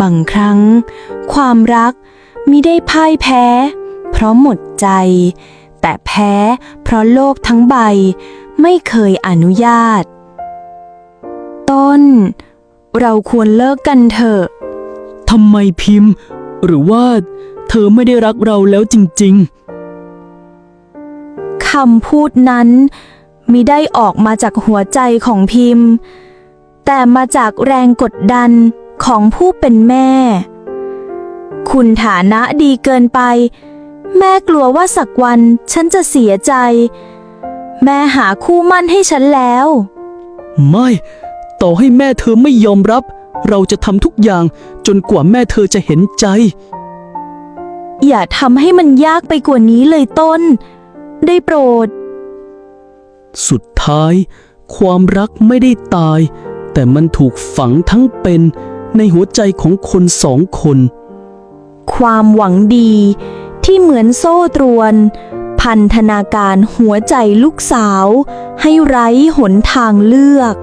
บางครั้ง ความรักมิได้พ่ายแพ้ เพราะหมดใจ แต่แพ้เพราะโลกทั้งใบไม่เคยอนุญาต ต้น เราควรเลิกกันเถอะ ทำไมพิมพ์ หรือว่าเธอไม่ได้รักเราแล้วจริงคำพูดนั้นมิได้ออกมาจากหัวใจของพิมพ์ แต่มาจากแรงกดดัน ของผู้เป็นแม่ คุณฐานะดีเกินไป แม่กลัวว่าสักวันฉันจะเสียใจ แม่หาคู่มั่นให้ฉันแล้วๆไม่ ต่อให้แม่เธอไม่ยอมรับ เราจะทำทุกอย่างจนกว่าแม่เธอจะเห็นใจ อย่าทำให้มันยากไปกว่านี้เลยต้น ได้โปรด สุดท้าย ความรักไม่ได้ตาย แต่มันถูกฝังทั้งเป็น ในหัวใจของคนสองคน ความหวังดีที่เหมือนโซ่ตรวน พันธนาการหัวใจลูกสาว ให้ไร้หนทางเลือก